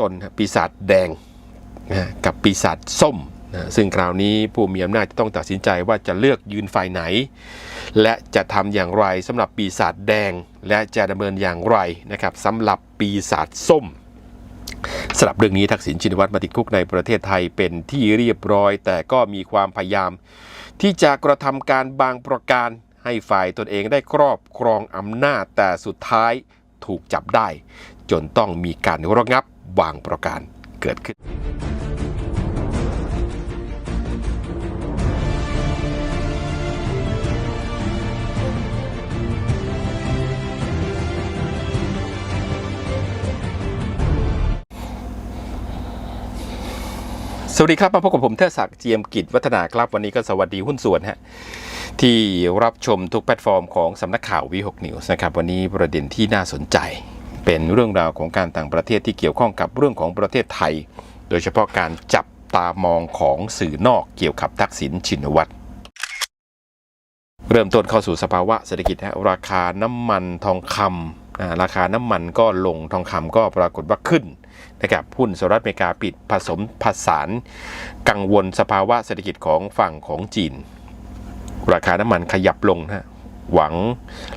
ตนปีศาจแดงนะกับปีศาจส้มนะซึ่งคราวนี้ผู้มีอำนาจจะต้องตัดสินใจว่าจะเลือกยืนฝ่ายไหน และจะทำอย่างไรสำหรับปีศาจแดง และจะดำเนินอย่างไรนะครับสำหรับปีศาจส้มสำหรับเรื่องนี้ทักษิณชินวัตรมาติดคุกในประเทศไทยเป็นที่เรียบร้อย แต่ก็มีความพยายาม ที่จะกระทำการบางประการ ให้ฝ่ายตนเองได้ครอบครองอำนาจแต่สุดท้ายถูกจับได้ จนต้องมีการระงับ บางประการเกิดขึ้นสวัสดีครับ มาพบกับผมเทศศักดิ์เจียมกิจวัฒนาครับ วันนี้ก็สวัสดีหุ้นส่วนฮะที่รับชมทุกแพลตฟอร์มของสำนักข่าววีหกนิวส์นะครับ วันนี้ประเด็นที่น่าสนใจ เป็นเรื่องราวของการต่างประเทศที่เกี่ยวข้องกับเรื่องของประเทศไทย โดยเฉพาะการจับตามองของสื่อนอกเกี่ยวกับทักษิณชินวัตรเริ่มต้นเข้าสู่สภาวะเศรษฐกิจฮะราคาน้ำมันทองคำราคาน้ำมันก็ลงทองคำก็ปรากฏว่าขึ้นนะครับหุ้นสหรัฐอเมริกาปิดผสมผสาน กังวลสภาวะเศรษฐกิจของฝั่งของจีน ราคาน้ำมันขยับลงนะฮะหวัง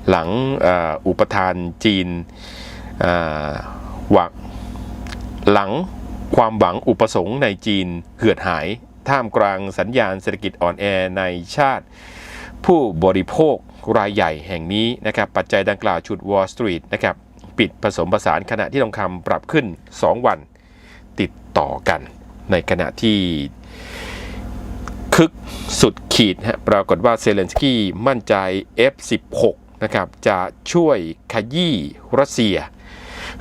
หลังออุปทานจีน หวังหลังความหวังอุปสงค์ในจีนเหือดหาย ท่ามกลางสัญญาณเศรษฐกิจอ่อนแอในชาติ ผู้บริโภครายใหญ่แห่งนี้นะครับปัจจัยดังกล่าวชุด Wall Street นะครับปิดผสมผสานขณะที่ทองคำปรับขึ้น 2 วันติดต่อกัน ในขณะที่คึกสุดขีดฮะปรากฏว่าเซเลนสกี้มั่นใจ F16 นะครับจะช่วยขยี้รัสเซีย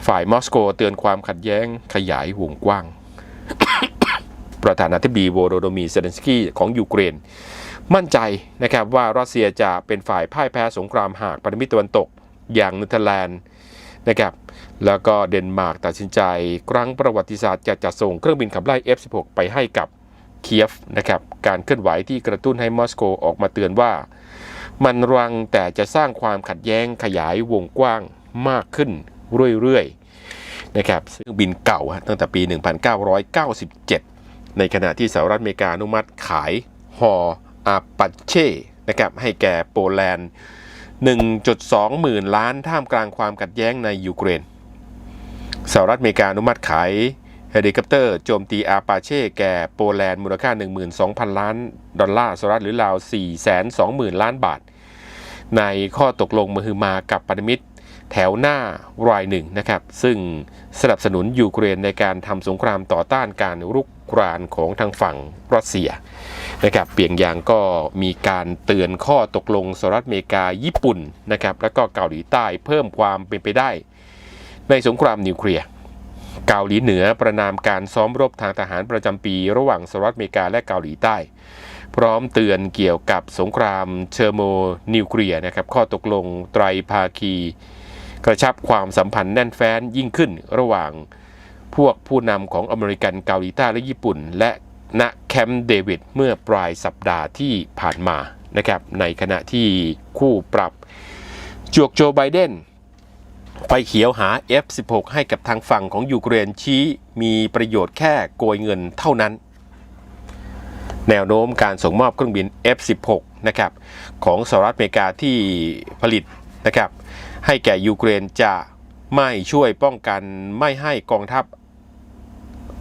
ฝ่ายมอสโกเตือนความขัดแย้งขยายวงกว้าง ประธานาธิบดีโวโรโดมีเซเลนสกี้ของยูเครน มั่นใจนะครับว่ารัสเซียจะเป็นฝ่ายพ่ายแพ้สงครามหากพันธมิตรตะวันตก อย่างเนเธอร์แลนด์นะครับแล้วก็เดนมาร์กตัดสินใจ ครั้งประวัติศาสตร์จะจัดส่งเครื่องบินขับไล่ F16 ไปให้กับเคียฟนะครับการเคลื่อนไหวที่กระตุ้นให้มอสโกออกมาเตือนว่า มันรังแต่จะสร้างความขัดแย้งขยายวงกว้างมากขึ้น เรื่อยๆนะครับซึ่งบินเก่าฮะตั้งแต่ปี 1997 ในขณะที่สหรัฐอเมริกาอนุมัติขายฮออาปัเช่นะครับให้แก่โปแลนด์ 1.2 หมื่นล้านท่ามกลางความขัดแย้งในยูเครนสหรัฐอเมริกาอนุมัติขายเฮลิคอปเตอร์โจมตีอาปาเช่แก่โปแลนด์มูลค่า 12,000 ล้านดอลลาร์สหรัฐหรือราว 420,000 ล้านบาท ในข้อตกลงมือมากับพันธมิตร แถวหน้ารายหนึ่งนะครับ ซึ่งสนับสนุนยูเครนในการทำสงครามต่อต้านการรุกรานของทางฝั่งรัสเซียนะครับเปียงยางก็มีการเตือนข้อตกลงสหรัฐอเมริกาญี่ปุ่นนะครับแล้วก็เกาหลีใต้เพิ่มความเป็นไปได้ ในสงครามนิวเคลียร์เกาหลีเหนือประนามการซ้อมรบทางทหารประจำปี ระหว่างสหรัฐอเมริกาและเกาหลีใต้ พร้อมเตือนเกี่ยวกับสงครามเชอร์โมนิวเคลียร์นะครับข้อตกลงไตรภาคี กระชับความสัมพันธ์แน่นแฟ้นยิ่งขึ้นระหว่างพวกผู้นำของอเมริกันเกาหลีใต้และญี่ปุ่น และณแคมป์เดวิดเมื่อปลายสัปดาห์ที่ผ่านมานะครับในขณะที่คู่ปรับจวกโจไบเดนไฟเขียวหา F16 ให้กับทางฝั่งของยูเครนชี้มีประโยชน์แค่โกยเงินเท่านั้น แนวโน้มการส่งมอบเครื่องบิน F16 นะครับของสหรัฐอเมริกาที่ผลิตนะครับ ให้แก่ยูเครนจะไม่ช่วยป้องกันไม่ให้กองทัพ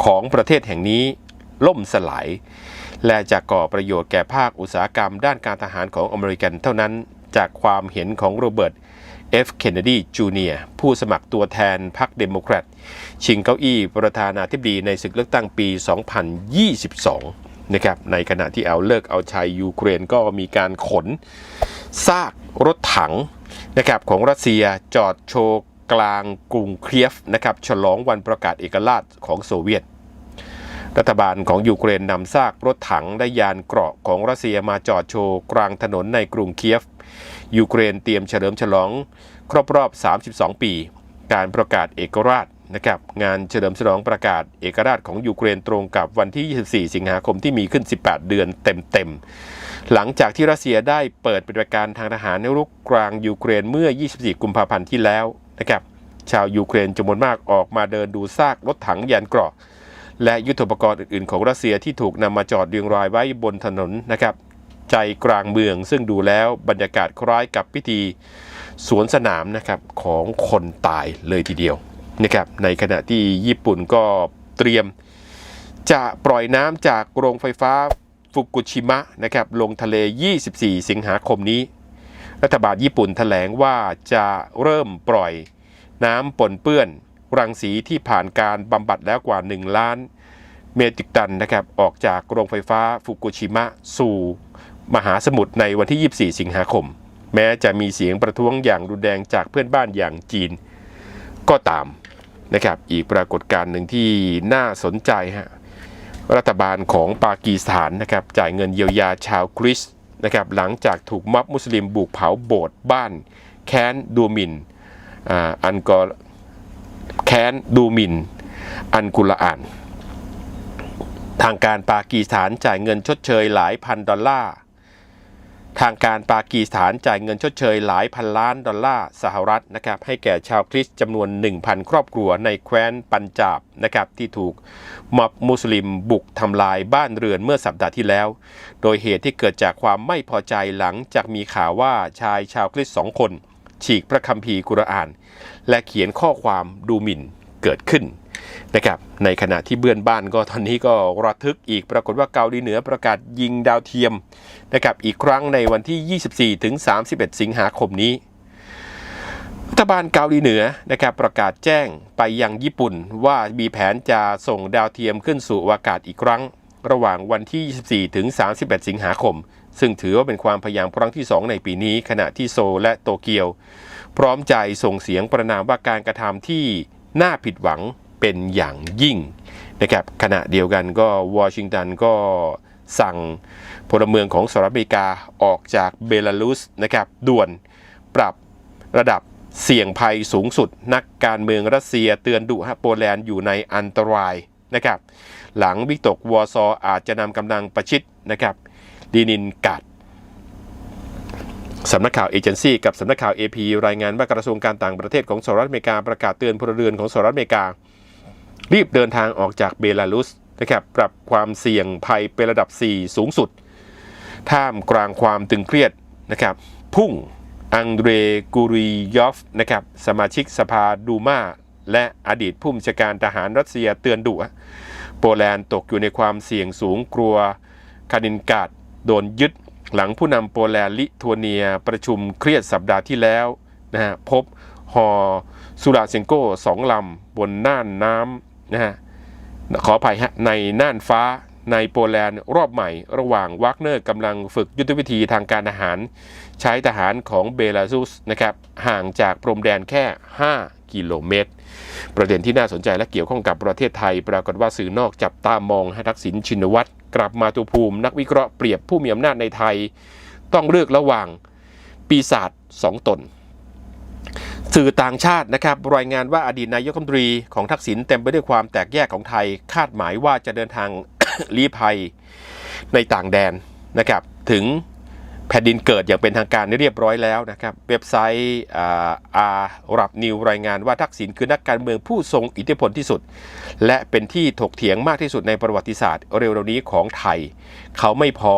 ของประเทศแห่งนี้ล่มสลาย และจะก่อประโยชน์แก่ภาคอุตสาหกรรมด้านการทหารของอเมริกันเท่านั้นจากความเห็นของโรเบิร์ต F. Kennedy Jr. ผู้สมัครตัวแทนพรรคเดโมแครตชิงเก้าอี้ประธานาธิบดีในศึกเลือกตั้งปี 2022 นะครับ ในขณะที่เอาเลิกเอาชัยยูเครนก็มีการขนซาก รถถังนะครับของรัสเซียจอดโชว์กลางกรุงเคียฟนะครับฉลองวันประกาศเอกราชของโซเวียต รัฐบาลของยูเครนนำซากรถถังและยานเกราะของรัสเซียมาจอดโชว์กลางถนนในกรุงเคียฟ ยูเครนเตรียมเฉลิมฉลองครบรอบ 32 ปี การประกาศเอกราชนะครับงานเฉลิมฉลองประกาศเอกราชของยูเครนตรงกับวันที่ 24 สิงหาคมที่มีขึ้น 18 เดือนเต็มๆ หลังจากที่รัสเซียได้เปิดปฏิบัติการทางทหารในรุกกลางยูเครนเมื่อ 24 กุมภาพันธ์ที่แล้วนะครับชาวยูเครนจำนวนมากออกมาเดินดูซากรถถังยานเกราะ และยุทธปกรณ์อื่น ๆ ของรัสเซียที่ถูกนำมาจอดเรียงรายไว้บนถนนนะครับใจกลางเมืองซึ่งดูแล้วบรรยากาศคล้ายกับพิธีสวนสนามนะครับของคนตายเลยทีเดียวนะครับในขณะที่ญี่ปุ่นก็เตรียมจะปล่อยน้ำจากโรงไฟฟ้า ฟุกุชิมะนะครับลงทะเล 24 สิงหาคมนี้ รัฐบาลญี่ปุ่นแถลงว่าจะเริ่มปล่อยน้ำปนเปื้อน รังสีที่ผ่านการบำบัดแล้วกว่า 1 ล้าน เมตริกตันนะครับออกจากโรงไฟฟ้าฟุกุชิมะสู่มหาสมุทรในวันที่ 24 สิงหาคม แม้จะมีเสียงประท้วงอย่างรุนแรงจากเพื่อนบ้านอย่างจีน ก็ตามนะครับอีกปรากฏการณ์หนึ่งที่น่าสนใจฮะ รัฐบาลของปากีสถานนะครับจ่ายเงินเยียวยาชาวคริสต์นะครับหลังจากถูกม็อบมุสลิมบุกเผาโบสถ์บ้านแค้นดูมินอันกอแค้นดูมิน อันกุลอาน ทางการปากีสถานจ่ายเงินชดเชยหลายพันดอลลาร์ ทางการปากีสถานจ่ายเงินชดเชยหลายพันล้านดอลลาร์สหรัฐนะครับให้แก่ชาวคริสต์จำนวน 1,000 ครอบครัวในแคว้นปัญจาบนะครับที่ถูกม็อบมุสลิมบุกทำลายบ้านเรือนเมื่อสัปดาห์ที่แล้ว โดยเหตุที่เกิดจากความไม่พอใจหลังจากมีข่าวว่าชายชาวคริสต์สองคน ฉีกพระคัมภีร์กุรอาน และเขียนข้อความดูหมิ่นเกิดขึ้น นะครับในขณะที่เบื้อนบ้านก็ตอนนี้ก็ระทึกอีกปรากฏว่าเกาหลีเหนือประกาศยิงดาวเทียมนะครับอีกครั้งในวันที่ 24ถึง31 สิงหาคมนี้รัฐบาลเกาหลีเหนือนะครับประกาศแจ้งไปยังญี่ปุ่นว่ามีแผนจะส่งดาวเทียมขึ้นสู่อวกาศอีกครั้ง ระหว่างวันที่ 24ถึง31 สิงหาคม ซึ่งถือว่าเป็นความพยายามครั้งที่ 2 ในปีนี้ ขณะที่โซลและโตเกียว พร้อมใจส่งเสียงประนามว่าการกระทำที่น่าผิดหวัง เป็นอย่างยิ่งนะครับขณะเดียวกันก็วอชิงตันก็สั่งพลเมืองของสหรัฐอเมริกาออกจากเบลารุสนะครับด่วนปรับระดับเสี่ยงภัยสูงสุด นักการเมืองรัสเซียเตือนดุฮะโปแลนด์อยู่ในอันตรายนะครับหลังวิกตกวอร์ซออาจจะนำกำลังประชิดนะครับดีนินกัดสำนักข่าวเอเจนซี่กับสำนักข่าว AP รายงานว่ากระทรวงการต่างประเทศของสหรัฐอเมริกาประกาศเตือนพลเรือนของสหรัฐอเมริกา รีบเดินทางออกจากเบลารุสนะครับปรับความเสี่ยงภัยเป็นระดับ 4 สูงสุด ท่ามกลางความตึงเครียดนะครับพุ่งอังเดรกูริยอฟนะครับสมาชิกสภาดูมาและอดีตผู้บัญชาการทหารรัสเซียเตือนดุโปแลนด์ตกอยู่ในความเสี่ยงสูงกลัวคานินกาดโดนยึดหลังผู้นำโปแลนด์ลิทัวเนียประชุมเครียดสัปดาห์ที่แล้วนะฮะพบฮอสุราเซนโกสองลำบนน่านน้ำ นะฮะขออภัยฮะในน่านฟ้าในโปแลนด์รอบใหม่ ระหว่างวักเนอร์กำลังฝึกยุทธวิธีทางการทหาร ใช้ทหารของเบลารุสนะครับห่างจากพรมแดนแค่ 5 กิโลเมตร ประเด็นที่น่าสนใจและเกี่ยวข้องกับประเทศไทย ปรากฏว่าสื่อนอกจับตามองให้ทักษิณชินวัตรกลับมาตุภูมิ นักวิเคราะห์เปรียบผู้มีอำนาจในไทย ต้องเลือกระหว่างปีศาจสองตน สื่อต่างชาตินะครับรายงานว่าอดีตนายกรัฐมนตรีของทักษิณเต็มไปด้วยความแตกแยกของไทย คาดหมายว่าจะเดินทางลี้ภัยในต่างแดนนะครับถึงแผ่นดินเกิดอย่างเป็นทางการเรียบร้อยแล้วนะครับเว็บไซต์อารับนิวรายงานว่าทักษิณคือนักการเมืองผู้ทรงอิทธิพลที่สุด และเป็นที่ถกเถียงมากที่สุดในประวัติศาสตร์เร็วๆนี้ของไทย เขาไม่พอ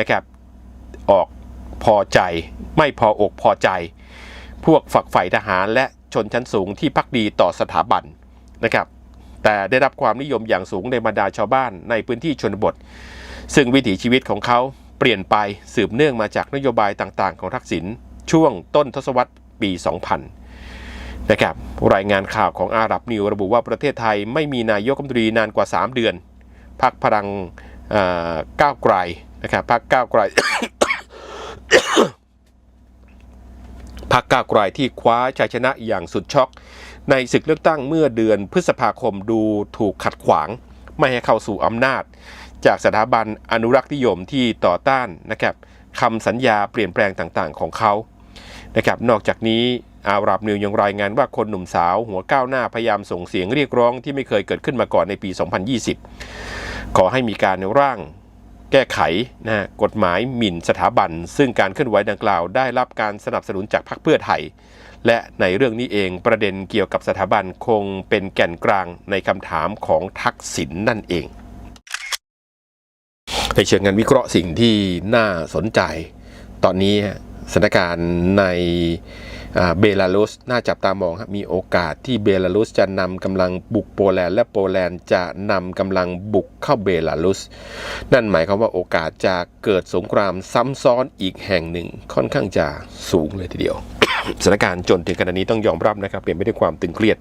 นะครับออกพอใจ ไม่พออกพอใจ พวกฝักใฝ่ทหารและชนชั้นสูงที่พักดีต่อสถาบันนะครับ แต่ได้รับความนิยมอย่างสูงในบรรดาชาวบ้านในพื้นที่ชนบท ซึ่งวิถีชีวิตของเขาเปลี่ยนไปสืบเนื่องมาจากนโยบายต่างๆ ของทักษิณช่วงต้นทศวรรษปี 2000 นะครับ รายงานข่าวของอาหรับนิวระบุว่าประเทศไทยไม่มีนายกรัฐมนตรีนานกว่า 3 เดือนพักพลังเก้าวไกลนะครับพักก้าวไกล พักก้าวไกลที่คว้าชัยชนะอย่างสุดช็อก ในศึกเลือกตั้งเมื่อเดือนพฤษภาคมดูถูกขัดขวาง ไม่ให้เข้าสู่อำนาจ จากสถาบันอนุรักษ์นิยมที่ต่อต้านนะครับคำสัญญาเปลี่ยนแปลงต่างๆ ของเขานะครับนอกจากนี้อารับนิวยังรายงานว่าคนหนุ่มสาวหัวก้าวหน้าพยายามส่งเสียงเรียกร้องที่ไม่เคยเกิดขึ้นมาก่อนในปี 2020 ขอให้มีการร่าง แก้ไขนะกฎหมายหมิ่นสถาบัน ซึ่งการเคลื่อนไหวดังกล่าวได้รับการสนับสนุนจากพรรคเพื่อไทย และในเรื่องนี้เองประเด็นเกี่ยวกับสถาบันคงเป็นแก่นกลางในคำถามของทักษิณนั่นเอง ในเชิงงานวิเคราะห์สิ่งที่น่าสนใจ ตอนนี้สถานการณ์ใน เบลารุสน่าจับตามองครับมีโอกาสที่เบลารุสจะนำกำลังบุกโปแลนด์และโปแลนด์จะนำกำลังบุกเข้าเบลารุส นั่นหมายความว่าโอกาสจะเกิดสงครามซ้ำซ้อนอีกแห่งหนึ่งค่อนข้างจะสูงเลยทีเดียวสถานการณ์จนถึงขณะนี้ต้องยอมรับนะครับเปลี่ยนไปด้วยความตึงเครียด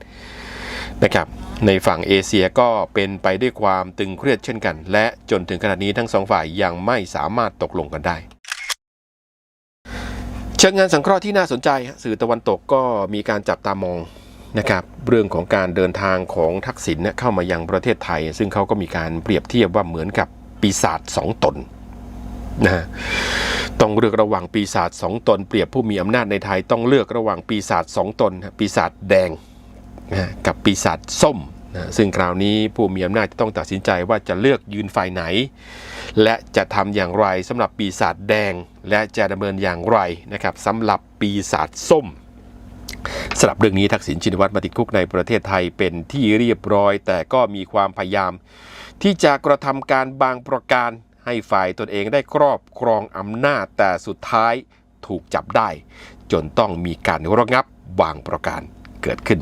นะครับในฝั่งเอเชียก็เป็นไปด้วยความตึงเครียดเช่นกัน และจนถึงขณะนี้ทั้งสองฝ่ายยังไม่สามารถตกลงกันได้ ชิงงานสังเคราะห์ที่น่าสนใจ สื่อตะวันตกก็มีการจับตามองนะครับเรื่องของการเดินทางของทักษิณเข้ามายังประเทศไทย ซึ่งเขาก็มีการเปรียบเทียบว่าเหมือนกับปีศาจสองตนนะฮะต้องเลือกระหว่างปีศาจสองตน เปรียบผู้มีอำนาจในไทยต้องเลือกระหว่างปีศาจสองตน ปีศาจแดงนะกับปีศาจส้ม นะซึ่งคราวนี้ผู้มีอำนาจจะต้องตัดสินใจว่าจะเลือกยืนฝ่ายไหน และจะทำอย่างไรสำหรับปีศาจแดง และจะดำเนินอย่างไรนะครับสำหรับปีศาจส้มสำหรับเรื่องนี้ทักษิณชินวัตรมาติดคุกในประเทศไทยเป็นที่เรียบร้อย แต่ก็มีความพยายาม ที่จะกระทำการบางประการให้ฝ่ายตนเองได้ครอบครองอำนาจแต่สุดท้ายถูกจับได้ จนต้องมีการระงับบางประการเกิดขึ้น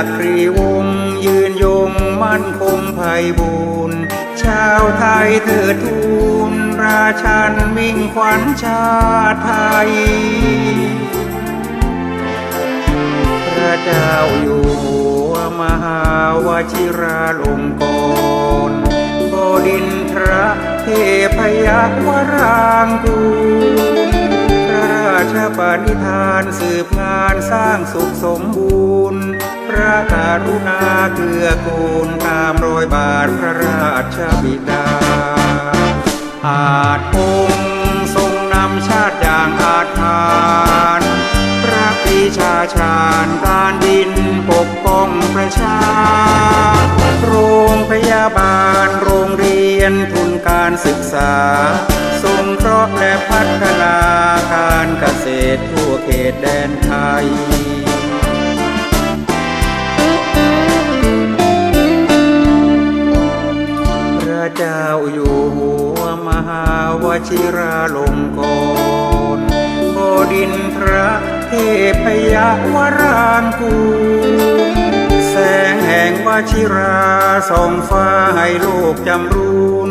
ากรีวงศยืนยงมั่นคงไพบูรณ์ชาวไทยเถิดทูลราชันมิ่งขวัญชาติไทย พระเจ้าอยู่หัวมหาวชิราลงกรณ์บดินทระเทพยวรางกูล ชปณิธานสืบงานสร้างสุขสมบูรณ์ พระกรุณาเกื้อกูลตามรอยบาทพระราชบิดา อาจพงทรงนำชาติอย่างอาจทานพระปีชาชาญการดินปกป้องประชา โรงพยาบาลโรงเรียนทุนการศึกษาะและพัฒนาการเกษตรทั่วเขตแดนไทยพระเจ้าอยู่หัวมหาวชิราลงกรณ์บดินทรเทพยวรางกูแสงแห่งวชิราส่องฟ้าให้โลกจำรูน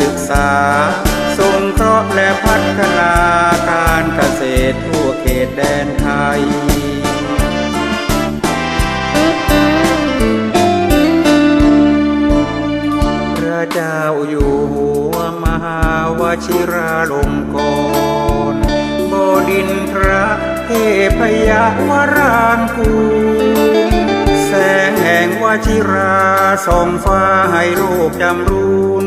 ศึกษาสงเคราะห์และพัฒนาการเกษตรทั่วเขตแดนไทยพระเจ้าอยู่หัวมหาวชิราลงกรณ์บดินทรเทพยวรางกูลแสงแห่งวชิราส่องฟ้าให้โลกจำรูน